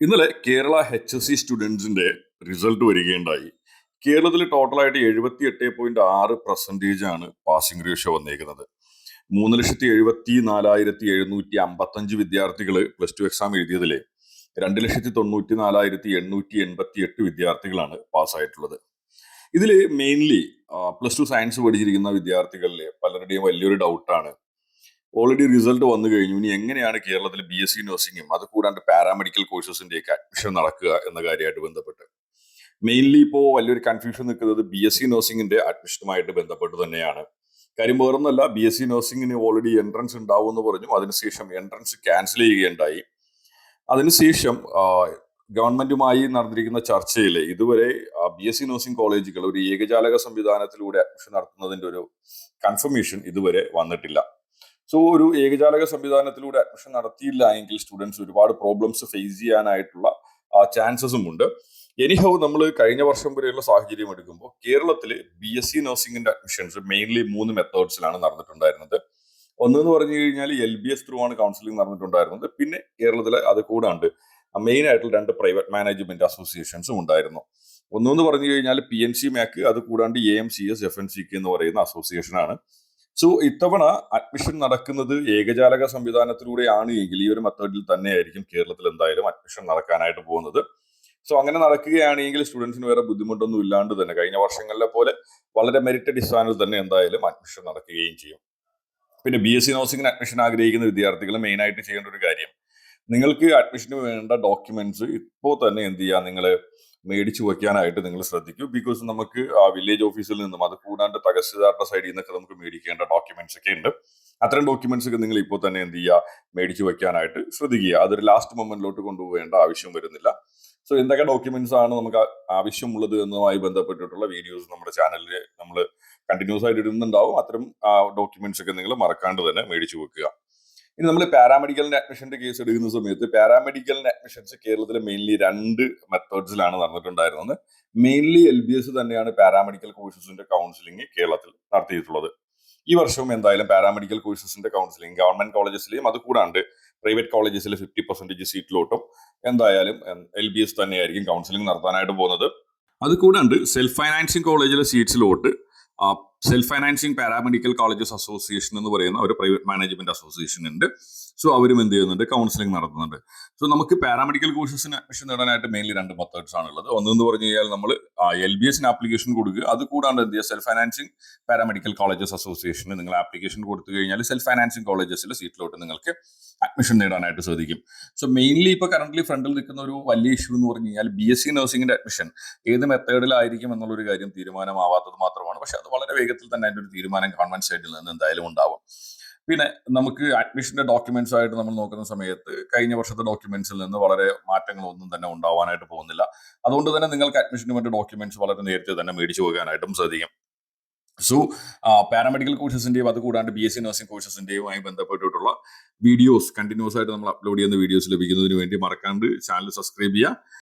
ഇന്നലെ Kerala H S C സ്റ്റുഡൻസിന്റെ result വരികയുണ്ടായി. കേരളത്തിൽ ടോട്ടലായിട്ട് എഴുപത്തി എട്ട് പോയിന്റ് ആറ് പെർസെന്റേജ് ആണ് പാസിംഗ് റേഷ്യോ വന്നേക്കുന്നത്. മൂന്ന് ലക്ഷത്തി എഴുപത്തി നാലായിരത്തി എഴുന്നൂറ്റി അമ്പത്തഞ്ച് വിദ്യാർത്ഥികൾ പ്ലസ് ടു എക്സാം എഴുതിയതിലെ രണ്ട് ലക്ഷത്തി തൊണ്ണൂറ്റി നാലായിരത്തി എണ്ണൂറ്റി എൺപത്തി എട്ട് വിദ്യാർത്ഥികളാണ് പാസ്സായിട്ടുള്ളത് ഇതിൽ മെയിൻലി പ്ലസ് ടു സയൻസ് പഠിച്ചിരിക്കുന്ന വിദ്യാർത്ഥികളിലെ പലരുടെയും വലിയൊരു ഡൗട്ടാണ് ഓൾറെഡി റിസൾട്ട് വന്നു കഴിഞ്ഞു. ഇനി എങ്ങനെയാണ് കേരളത്തിൽ ബി എസ് സി നഴ്സിംഗും അത് കൂടാണ്ട് പാരാമെഡിക്കൽ കോഴ്സസിന്റെയൊക്കെ അഡ്മിഷൻ നടക്കുക എന്ന കാര്യമായിട്ട് ബന്ധപ്പെട്ട്. മെയിൻലി ഇപ്പോൾ വലിയൊരു കൺഫ്യൂഷൻ നിൽക്കുന്നത് ബി എസ് സി നഴ്സിംഗിന്റെ അഡ്മിഷനുമായിട്ട് ബന്ധപ്പെട്ട് തന്നെയാണ്. കാര്യം വേറൊന്നല്ല ബി എസ് സി നഴ്സിംഗിന് ഓൾറെഡി എൻട്രൻസ് ഉണ്ടാവും എന്ന് പറഞ്ഞു അതിനുശേഷം എൻട്രൻസ് ക്യാൻസൽ ചെയ്യുകയുണ്ടായി. അതിനുശേഷം ഗവൺമെന്റുമായി നടന്നിരിക്കുന്ന ചർച്ചയിൽ ഇതുവരെ ബി എസ് സി നഴ്സിംഗ് കോളേജുകൾ ഒരു ഏകജാലക സംവിധാനത്തിലൂടെ അഡ്മിഷൻ നടത്തുന്നതിന്റെ ഒരു കൺഫർമേഷൻ ഇതുവരെ വന്നിട്ടില്ല. സോ ഒരു ഏകജാലക സംവിധാനത്തിലൂടെ അഡ്മിഷൻ നടത്തിയില്ല എങ്കിൽ സ്റ്റുഡൻസ് ഒരുപാട് പ്രോബ്ലംസ് ഫേസ് ചെയ്യാനായിട്ടുള്ള ചാൻസസും ഉണ്ട്. എനിഹൗ നമ്മൾ കഴിഞ്ഞ വർഷം വരെയുള്ള സാഹചര്യം എടുക്കുമ്പോൾ കേരളത്തിൽ ബി എസ് സി നഴ്സിംഗിന്റെ അഡ്മിഷൻസ് മെയിൻലി മൂന്ന് മെത്തേഡ്സിലാണ് നടന്നിട്ടുണ്ടായിരുന്നത്. ഒന്നെന്ന് പറഞ്ഞു കഴിഞ്ഞാൽ എൽ ബി എസ് ത്രൂ ആണ് കൗൺസിലിംഗ് നടന്നിട്ടുണ്ടായിരുന്നത്. പിന്നെ കേരളത്തിലെ അത് കൂടാണ്ട് മെയിൻ ആയിട്ടുള്ള രണ്ട് പ്രൈവറ്റ് മാനേജ്മെന്റ് അസോസിയേഷൻസും ഉണ്ടായിരുന്നു. ഒന്നെന്ന് പറഞ്ഞു കഴിഞ്ഞാൽ പി എൻ സി മാക്ക് അത് കൂടാണ്ട് A M C S F N C K എന്ന് പറയുന്ന അസോസിയേഷനാണ് സോ ഇത്തവണ അഡ്മിഷൻ നടക്കുന്നത് ഏകജാലക സംവിധാനത്തിലൂടെയാണ് എങ്കിൽ ഈ ഒരു മെത്തേഡിൽ തന്നെയായിരിക്കും കേരളത്തിൽ എന്തായാലും അഡ്മിഷൻ നടക്കാനായിട്ട് പോകുന്നത്. സോ അങ്ങനെ നടക്കുകയാണെങ്കിൽ സ്റ്റുഡൻസിന് വേറെ ബുദ്ധിമുട്ടൊന്നും ഇല്ലാണ്ട് തന്നെ കഴിഞ്ഞ വർഷങ്ങളിലെ പോലെ വളരെ മെറിറ്റ് അടിസ്ഥാനത്തിൽ തന്നെ എന്തായാലും അഡ്മിഷൻ നടക്കുകയും ചെയ്യും. പിന്നെ ബി എസ് സി നഴ്സിംഗിന് അഡ്മിഷൻ ആഗ്രഹിക്കുന്ന വിദ്യാർത്ഥികൾ മെയിനായിട്ട് ചെയ്യേണ്ട ഒരു കാര്യം നിങ്ങൾക്ക് അഡ്മിഷന് വേണ്ട ഡോക്യുമെന്റ്സ് ഇപ്പോൾ തന്നെ എന്ത് ചെയ്യുക നിങ്ങൾ മേടിച്ചു വയ്ക്കാനായിട്ട് നിങ്ങൾ ശ്രദ്ധിക്കൂ. ബിക്കോസ് നമുക്ക് ആ വില്ലേജ് ഓഫീസിൽ നിന്നും അത് കൂടാണ്ട് തഹസിൽദാരുടെ സൈഡിൽ നിന്നൊക്കെ നമുക്ക് മേടിക്കേണ്ട ഡോക്യുമെന്റ്സ് ഒക്കെ ഉണ്ട്. അത്തരം ഡോക്യുമെന്റ്സ് ഒക്കെ നിങ്ങൾ ഇപ്പോൾ തന്നെ എന്ത് ചെയ്യുക മേടിച്ചു വയ്ക്കാനായിട്ട് ശ്രദ്ധിക്കുക. അതൊരു ലാസ്റ്റ് മൊമെന്റിലോട്ട് കൊണ്ടുപോകേണ്ട ആവശ്യം വരുന്നില്ല. സോ എന്തൊക്കെ ഡോക്യുമെന്റ്സ് ആണ് നമുക്ക് ആവശ്യമുള്ളത് എന്നതുമായി ബന്ധപ്പെട്ടിട്ടുള്ള വീഡിയോസ് നമ്മുടെ ചാനലിൽ നമ്മൾ കണ്ടിന്യൂസ് ആയിട്ട് ഇടുന്നുണ്ടാവും. അത്തരം ഡോക്യുമെന്റ്സ് ഒക്കെ നിങ്ങൾ മറക്കാണ്ട് തന്നെ മേടിച്ചു വെക്കുക. ഇനി നമ്മൾ പാരാമെഡിക്കലിന്റെ അഡ്മിഷന്റെ കേസ് എടുക്കുന്ന സമയത്ത് പാരാമെഡിക്കലിന്റെ അഡ്മിഷൻസ് കേരളത്തിൽ മെയിൻലി രണ്ട് മെത്തേഡ്സിലാണ് നടന്നിട്ടുണ്ടായിരുന്നത്. മെയിൻലി എൽ ബി എസ് തന്നെയാണ് പാരാമെഡിക്കൽ കോഴ്സസിന്റെ കൗൺസിലിംഗ് കേരളത്തിൽ നടത്തിയിട്ടുള്ളത്. ഈ വർഷവും എന്തായാലും പാരാമെഡിക്കൽ കോഴ്സസിന്റെ കൗൺസിലിംഗ് ഗവൺമെന്റ് കോളേജസിലെയും അത് കൂടാണ്ട് പ്രൈവറ്റ് കോളേജസിൽ ഫിഫ്റ്റി പെർസെന്റേജ് സീറ്റിലോട്ടും എന്തായാലും എൽ ബി എസ് തന്നെയായിരിക്കും കൗൺസിലിംഗ് നടത്താനായിട്ട് പോകുന്നത്. അത് കൂടാണ്ട് സെൽഫ് ഫൈനാൻസിങ് കോളേജിലെ സീറ്റ്സിലോട്ട് self financing paramedical colleges association എന്ന് പറയുന്ന ഒരു പ്രൈവറ്റ് മാനേജ്മെന്റ് അസോസിയേഷൻ ഉണ്ട്. സോ അവരും എന്ത് ചെയ്യുന്നുണ്ട്? കൗൺസിലിംഗ് നടത്തുന്നുണ്ട്. സോ നമുക്ക് പാരാമെഡിക്കൽ കോഴ്സസിന് അഡ്മിഷൻ നേടാനായിട്ട് മെയിൻലി രണ്ട് മെത്തേഡ്സ് ആണുള്ളത്. ഒന്നെന്ന് പറഞ്ഞു കഴിഞ്ഞാൽ നമ്മൾ എൽ ബി എസിന് ആപ്ലിക്കേഷൻ കൊടുക്കുക. അത് കൂടാണ്ട് എന്ത് ചെയ്യുക? സെൽഫ് ഫൈനാൻസിങ് പാരാമെഡിക്കൽ കോളേജസ് അസോസിയേഷന് നിങ്ങൾ ആപ്ലിക്കേഷൻ കൊടുത്തു കഴിഞ്ഞാൽ സെൽഫ് ഫൈനാൻസിങ് കോളേജസിലെ സീറ്റിലോട്ട് നിങ്ങൾക്ക് അഡ്മിഷൻ നേടാനായിട്ട് സാധിക്കും. സോ മെയിൻലി ഇപ്പോൾ കറന്റ് ഫ്രണ്ടിൽ നിൽക്കുന്ന ഒരു വലിയ ഇഷ്യൂ എന്ന് പറഞ്ഞു കഴിഞ്ഞാൽ ബി എസ് സി നഴ്സിംഗിന്റെ അഡ്മിഷൻ ഏത് മെത്തേഡിലായിരിക്കും എന്നുള്ളൊരു കാര്യം തീരുമാനമാവാത്തത് മാത്രമാണ് പക്ഷെ അത് വളരെ വേഗത്തിൽ തന്നെ അതിന്റെ ഒരു തീരുമാനം ഗവൺമെന്റ് സൈഡിൽ നിന്ന് എന്തായാലും ഉണ്ടാവും. പിന്നെ നമുക്ക് അഡ്മിഷന്റെ ഡോക്യുമെന്റ്സ് ആയിട്ട് നമ്മൾ നോക്കുന്ന സമയത്ത് കഴിഞ്ഞ വർഷത്തെ ഡോക്യുമെന്റ്സിൽ നിന്ന് വളരെ മാറ്റങ്ങളൊന്നും തന്നെ ഉണ്ടാവാനായിട്ട് പോകുന്നില്ല. അതുകൊണ്ട് തന്നെ നിങ്ങൾക്ക് അഡ്മിഷന് വേണ്ട ഡോക്യുമെന്റ്സ് വളരെ നേരത്തെ തന്നെ മേടിച്ചു പോകാനായിട്ടും ശ്രദ്ധിക്കും സോ പാരാമെഡിക്കൽ കോഴ്സസിന്റെയും അത് കൂടാണ്ട് ബി എസ് സി നഴ്സിംഗ് കോഴ്സസിന്റെയുമായി ബന്ധപ്പെട്ടിട്ടുള്ള വീഡിയോസ് കണ്ടിന്യൂസ് ആയിട്ട് നമ്മൾ അപ്ലോഡ് ചെയ്യുന്ന വീഡിയോസ് ലഭിക്കുന്നതിന് വേണ്ടി മറക്കാണ്ട് ചാനൽ സബ്സ്ക്രൈബ് ചെയ്യുക.